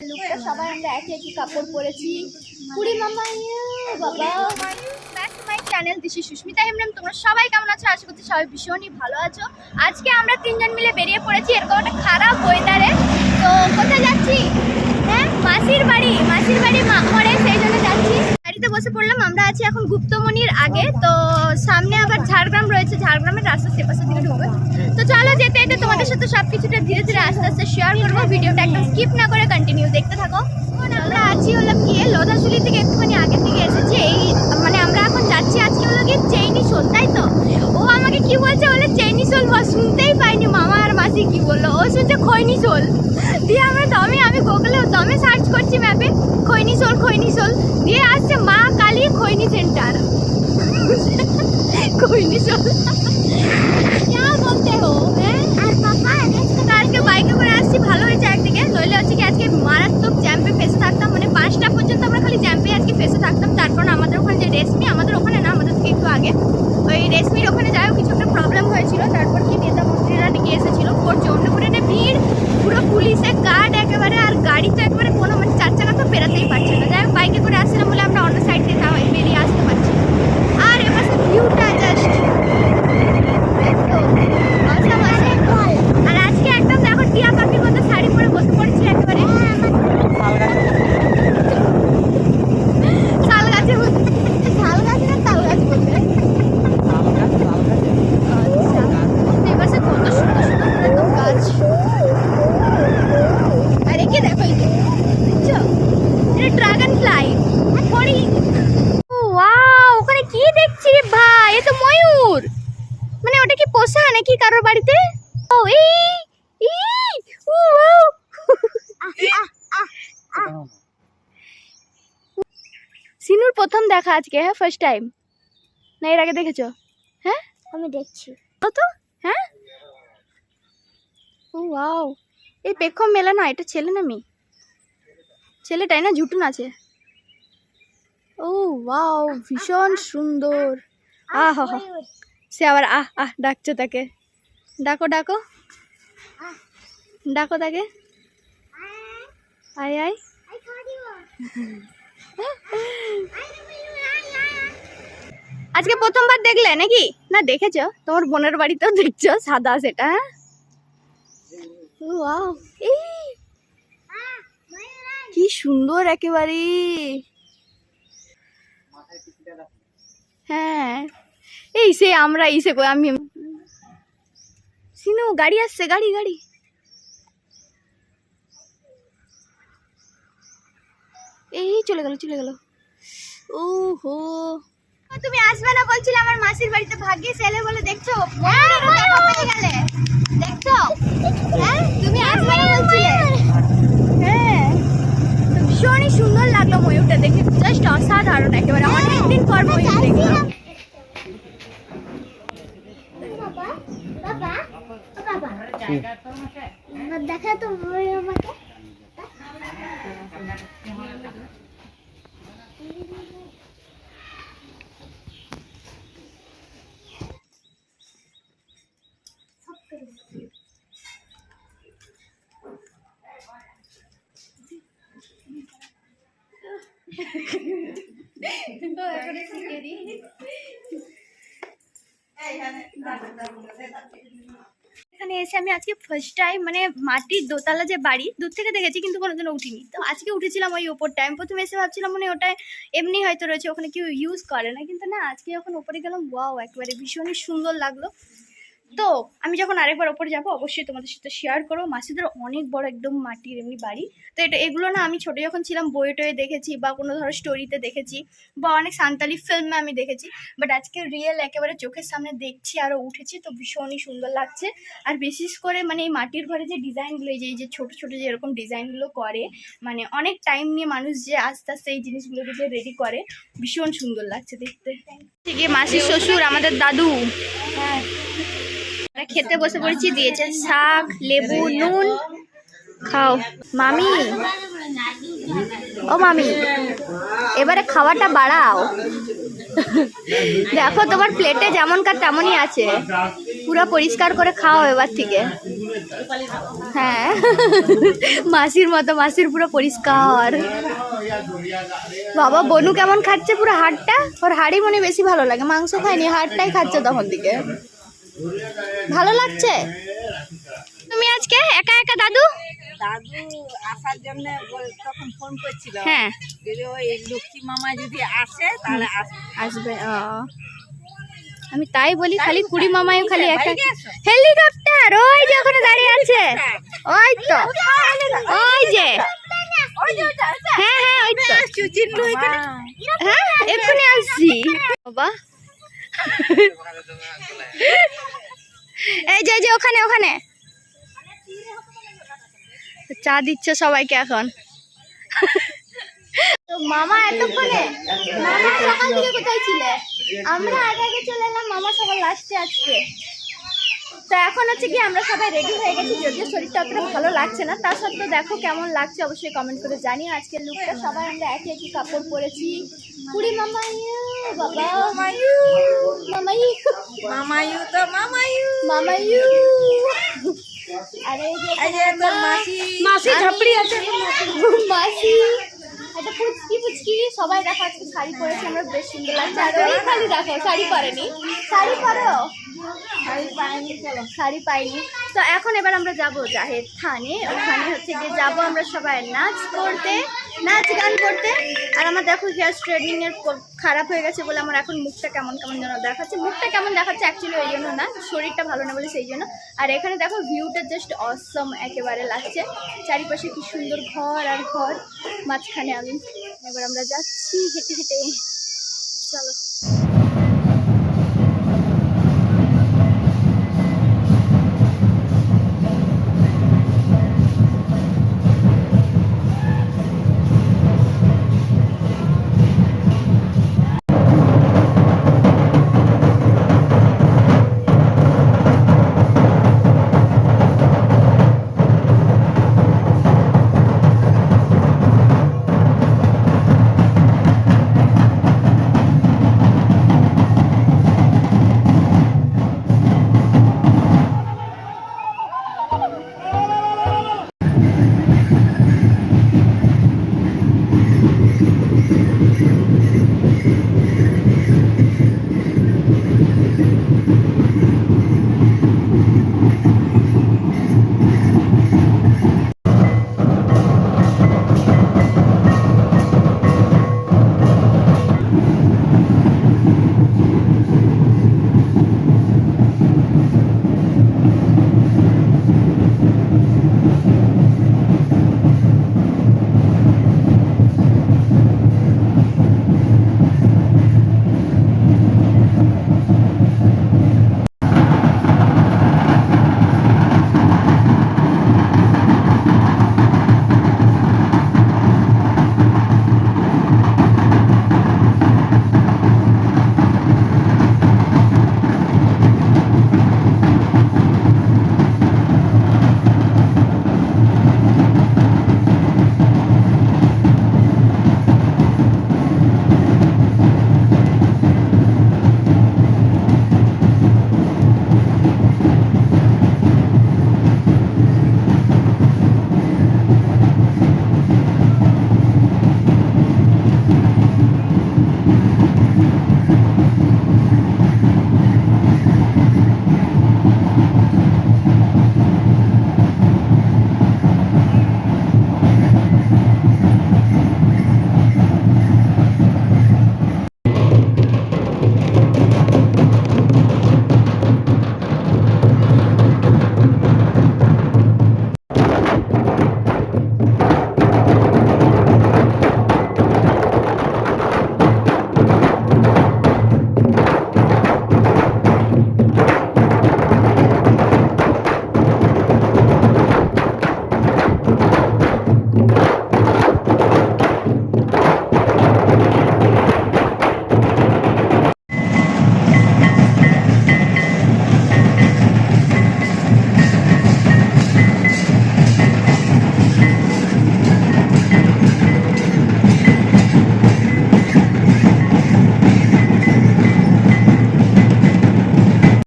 লুকটা সবাই আমরা কাপড় পরেছি। ইয়ে, বাবা। চ্যানেল সুস্মিতা তোমরা সবাই কেমন আছো? করছি সবাই ভীষণই ভালো আছো। আজকে আমরা তিনজন মিলে বেরিয়ে পড়েছি এরকম একটা খারাপ ওয়েদারে তো কোথায় যাচ্ছি? হ্যাঁ মাসির বাড়ি মাসির বাড়ি মরে বসে পড়লাম, আমরা আছি এখন গুপ্তমণির আগে। তো সামনে আবার ঝাড়গ্রাম রয়েছে, ঝাড়গ্রামের রাস্তা সেপাশের দিকে ঢুকবে। তো চলো যেতে যেতে তোমাদের সাথে সব কিছুটা ধীরে ধীরে আস্তে আস্তে শেয়ার করব, ভিডিওটা একদম স্কিপ না করে কন্টিনিউ দেখতে থাকো। আমরা আছি হলাম গিয়ে লোধাশুলি থেকে একটুখানি আগের দিকে এসেছি, এই মানে আমরা এখন যাচ্ছি আজকে হলো গিয়ে চেইনি শোল তাই তো? ও আমাকে কি বলছে বলে? চেইনি শোল শুনতেই পাইনি, মামা আর মাসি কি বলল? ও শুনছে খৈনি শোল দিয়ে আমরা দমে, আমি গুগলে দমে সার্চ করছি ম্যাপে খৈনি শোল খৈনি শোল দিয়ে আসছে মা কালী খৈনি সেন্টার খৈনি শোল क्या ড্রাগন ফ্লাই ফড়িং ওয়াও ওখানে কি দেখছি রে ভাই? এ তো ময়ূর। মানে ওটা কি পোষা নাকি কারোর বাড়িতে? ও এই ও। সিনুর প্রথম দেখা আজকে হ্যাঁ ফার্স্ট টাইম না এর আগে দেখেছ? হ্যাঁ? আমি দেখছি। ও তো? হ্যাঁ? ও ওয়াও এই পেক্ষম মেলা না এটা ছেলে না মেয়ে? ছেলেটাই না ঝুটুন আছে? ও ওয়াও ভীষণ সুন্দর। আহ সে আবার আহ আহ, ডাকছো তাকে। ডাকো ডাকো। ডাকো তাকে। আয় আয়। আজকে প্রথমবার দেখলে নাকি? না, দেখেছ? তোমার বোনের বাড়িতেও দেখছ সাদা সেটা হ্যাঁ? এই সুন্দর একেবারে হ্যাঁ। এই সে আমরা ইসে কই আমি সিনু গাড়ি আসছে গাড়ি গাড়ি। এই চলে গেল চলে গেল। ও হো তুমি আসবে না বলছিলে আমার মাসির বাড়িতে ভাগ্যে ছেলে বলে দেখছ? ময়ূরেরও গেলে। দেখছ? হ্যাঁ তুমি আসবে না বলছিলে হ্যাঁ তো ভীষণই সুন্দর লাগল ময়ূরটা দেখে জাস্ট অসাধারণ একেবারে অনেকদিন পর ময়ূর দেখলাম। বাবা বাবা ও বাবা এবার দেখা তো ময়ূর আমাকে এখানে এসে আমি আজকে ফার্স্ট টাইম মানে মাটির দোতলা যে বাড়ি, দূর থেকে দেখেছি কিন্তু কোনোদিনও উঠিনি। তো আজকে উঠেছিলাম ওই ওপর টাইম প্রথমে এসে ভাবছিলাম মানে ওটাই এমনি হয়তো রয়েছে, ওখানে কেউ ইউজ করে না। কিন্তু না, আজকে যখন ওপরে গেলাম ওয়াও একবারে ভীষণই সুন্দর লাগল। তো আমি যখন আরেকবার ওপরে যাব অবশ্যই তোমাদের সাথে শেয়ার করো মাসিদের অনেক বড় একদম মাটির এমনি বাড়ি। তো এটা এগুলো না আমি ছোটো যখন ছিলাম বইয়ে টয়ে দেখেছি বা কোনো ধরো স্টোরিতে দেখেছি বা অনেক সান্তালি ফিল্মে আমি দেখেছি। বাট আজকে রিয়েল একেবারে চোখের সামনে দেখছি আরও উঠেছি তো ভীষণই সুন্দর লাগছে। আর বিশেষ করে মানে এই মাটির ঘরে যে ডিজাইনগুলো এই যে এই যে ছোটো ছোটো যে এরকম ডিজাইনগুলো করে মানে অনেক টাইম নিয়ে মানুষ যে আস্তে আস্তে এই জিনিসগুলোকে যে রেডি করে ভীষণ সুন্দর লাগছে দেখতে। মাসির শ্বশুর আমাদের দাদু। হ্যাঁ। খেতে বসে পড়েছি দিয়েছে শাক, লেবু, নুন। খাও। মামি। ও মামি, এবারে খাওয়াটা বাড়াও। দেখো তোমার প্লেটে যেমন কার তেমনই আছে। পুরো পরিষ্কার করে খাও এবার থেকে। হ্যাঁ। মাসির মতো, মাসির পুরো পরিষ্কার। বাবা, বনু কেমন খাচ্ছে পুরো হাড়টা? ওর হাড়ি মনে বেশি ভালো লাগে। মাংস খায়নি, হাড়টাই খাচ্ছে তখন দিকে ভালো লাগছে? তুমি আজকে একা একা দাদু? দাদু আসার জন্য তখন ফোন করছিল। হ্যাঁ। ওই লক্ষ্মী মামা যদি আসে তাহলে আসবে আসবে ও। আমি তাই বলি খালি কুড়ি মামায় খালি একা হেলিকপ্টার ওই যে ওখানে দাঁড়িয়ে আছে। ওই তো। ওই যে। হ্যাঁ হ্যাঁ ওই তো। হ্যাঁ এক্ষুনি আসছি। বাবা। এই যে যে, ওখানে ওখানে। চা দিচ্ছে সবাইকে এখন। মামা এতক্ষণে, মামা সকাল থেকে কোথায় ছিলে? আমরা আগে আগে চলে এলাম মামা সবার লাস্টে আজকে। তো এখন হচ্ছে কি আমরা সবাই রেডি হয়ে গেছি যদিও শরীরটা অতটা ভালো লাগছে না তা সত্ত্বেও দেখো কেমন লাগছে অবশ্যই কমেন্ট করে জানিও। আজকের লুকটা সবাই আমরা একই একই কাপড় পরেছি। কুড়ি মামা ইউ, বাবা। মামায়ু মামা ইউ, মামায়ু তো মামায়ু মামা আরে এই যে এই যে তোর মাসি। মাসি ঝাপড়ি আছে। মাসি। একটা পুচকি পুচকি। সবাই দেখো আজকে শাড়ি পরেছে আমরা বেশ সুন্দর লাগছে। আর ওই খালি দেখো শাড়ি পরেনি। শাড়ি পরো। শাড়ি পাইনি তো এখন এবার আমরা যাব জাহের থানে। ওখানে হচ্ছে গিয়ে যাব আমরা সবাই নাচ করতে, নাচ গান করতে। আর আমার দেখো হেয়ার স্ট্রেটনিং এর খারাপ হয়ে গেছে বলে আমার এখন মুখটা কেমন কেমন যেন দেখাচ্ছে। মুখটা কেমন দেখাচ্ছে অ্যাকচুয়ালি ওই জন্য না, শরীরটা ভালো না বলে সেই জন্য। আর এখানে দেখো ভিউটা জাস্ট অসম একেবারে লাগছে। চারিপাশে কি সুন্দর ঘর আর ঘর। মাঝখানে আমি এবার আমরা যাচ্ছি হেঁটে হেঁটে। চলো।